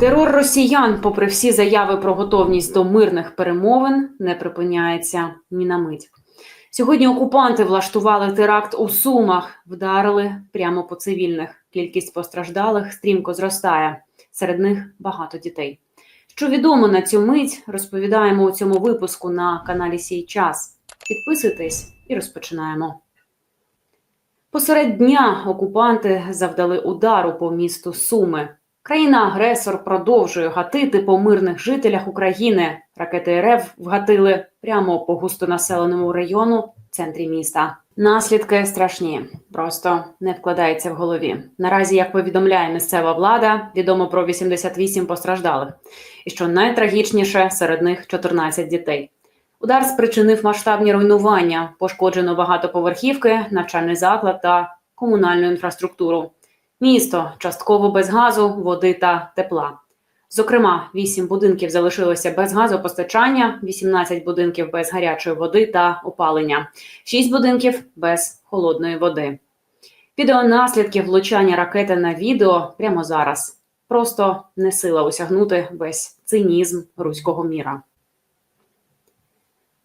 Терор росіян, попри всі заяви про готовність до мирних перемовин, не припиняється ні на мить. Сьогодні окупанти влаштували теракт у Сумах, вдарили прямо по цивільних. Кількість постраждалих стрімко зростає. Серед них багато дітей. Що відомо на цю мить, розповідаємо у цьому випуску на каналі Сій час. Підписуйтесь і розпочинаємо. Посеред дня окупанти завдали удару по місту Суми. Країна-агресор продовжує гатити по мирних жителях України. Ракети РФ вгатили прямо по густонаселеному району в центрі міста. Наслідки страшні, просто не вкладається в голові. Наразі, як повідомляє місцева влада, відомо про 88 постраждалих, і що найтрагічніше серед них 14 дітей. Удар спричинив масштабні руйнування, пошкоджено багатоповерхівки, навчальний заклад та комунальну інфраструктуру. Місто частково без газу, води та тепла. Зокрема, 8 будинків залишилося без газопостачання, 18 будинків без гарячої води та опалення, 6 будинків без холодної води. Відео наслідків влучання ракети на відео прямо зараз. Просто не сила осягнути весь цинізм руського міра.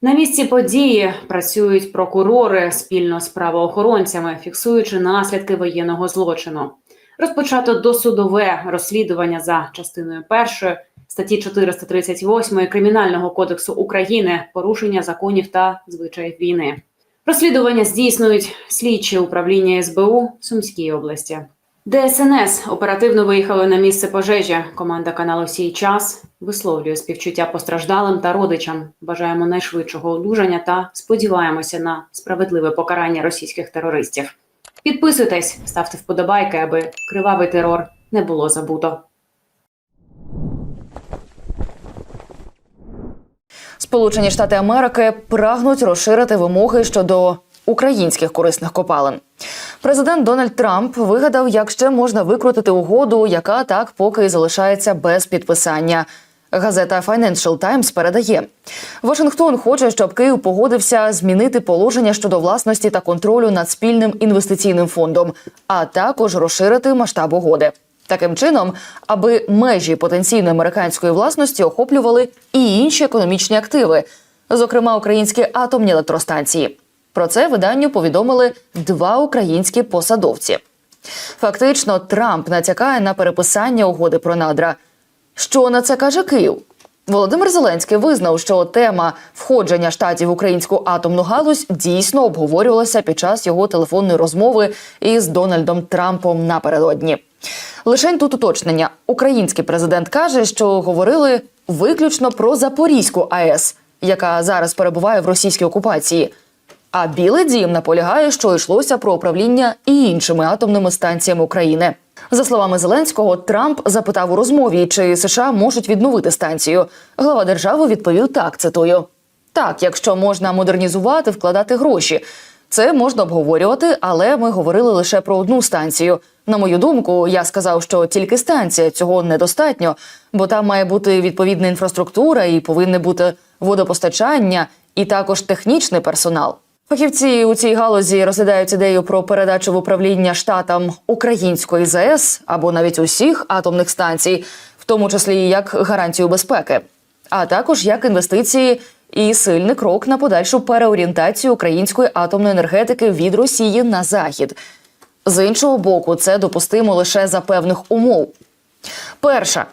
На місці події працюють прокурори спільно з правоохоронцями, фіксуючи наслідки воєнного злочину. Розпочато досудове розслідування за частиною першої статті 438 Кримінального кодексу України порушення законів та звичаїв війни. Розслідування здійснюють слідчі управління СБУ Сумській області. ДСНС оперативно виїхали на місце пожежі. Команда каналу Сій час висловлює співчуття постраждалим та родичам. Бажаємо найшвидшого одужання та сподіваємося на справедливе покарання російських терористів. Підписуйтесь, ставте вподобайки, аби кривавий терор не було забуто. Сполучені Штати Америки прагнуть розширити вимоги щодо українських корисних копалин. Президент Дональд Трамп вигадав, як ще можна викрутити угоду, яка так поки й залишається без підписання. Газета Financial Times передає, Вашингтон хоче, щоб Київ погодився змінити положення щодо власності та контролю над спільним інвестиційним фондом, а також розширити масштаб угоди. Таким чином, аби межі потенційної американської власності охоплювали і інші економічні активи, зокрема українські атомні електростанції. Про це виданню повідомили два українські посадовці. Фактично, Трамп натякає на переписання угоди про надра. Що на це каже Київ? Володимир Зеленський визнав, що тема входження штатів в українську атомну галузь дійсно обговорювалася під час його телефонної розмови із Дональдом Трампом напередодні. Лишень тут уточнення: український президент каже, що говорили виключно про Запорізьку АЕС, яка зараз перебуває в російській окупації. А Білий Дім наполягає, що йшлося про управління і іншими атомними станціями України. За словами Зеленського, Трамп запитав у розмові, чи США можуть відновити станцію. Глава держави відповів так: цитую: так, якщо можна модернізувати, вкладати гроші. Це можна обговорювати, але ми говорили лише про одну станцію. На мою думку, я сказав, що тільки станція цього недостатньо, бо там має бути відповідна інфраструктура і повинне бути водопостачання, і також технічний персонал. Фахівці у цій галузі розглядають ідею про передачу в управління штатам української ЗАЕС або навіть усіх атомних станцій, в тому числі як гарантію безпеки, а також як інвестиції і сильний крок на подальшу переорієнтацію української атомної енергетики від Росії на захід. З іншого боку, це допустимо лише за певних умов. Перша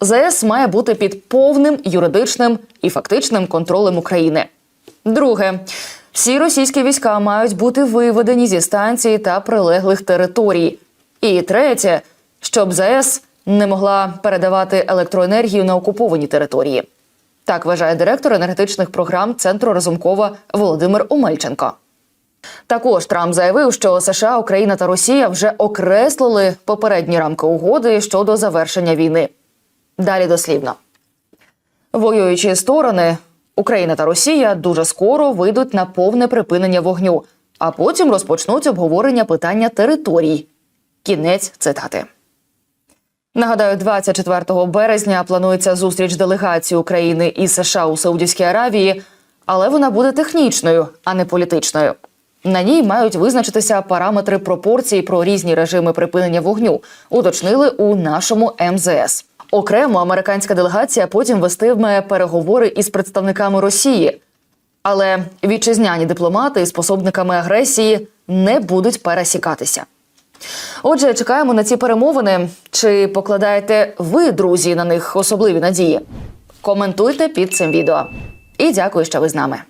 ЗАЕС має бути під повним юридичним і фактичним контролем України. Друге, всі російські війська мають бути виведені зі станції та прилеглих територій. І третє, щоб ЗАЕС не могла передавати електроенергію на окуповані території. Так вважає директор енергетичних програм Центру Разумкова Володимир Омельченко. Також Трамп заявив, що США, Україна та Росія вже окреслили попередні рамки угоди щодо завершення війни. Далі дослівно. Воюючі сторони Україна та Росія дуже скоро вийдуть на повне припинення вогню, а потім розпочнуть обговорення питання територій. Кінець цитати. Нагадаю, 24 березня планується зустріч делегації України і США у Саудівській Аравії, але вона буде технічною, а не політичною. На ній мають визначитися параметри пропорцій про різні режими припинення вогню, уточнили у нашому МЗС. Окремо американська делегація потім вестиме переговори із представниками Росії. Але вітчизняні дипломати із пособниками агресії не будуть пересікатися. Отже, чекаємо на ці перемовини. Чи покладаєте ви, друзі, на них особливі надії? Коментуйте під цим відео. І дякую, що ви з нами.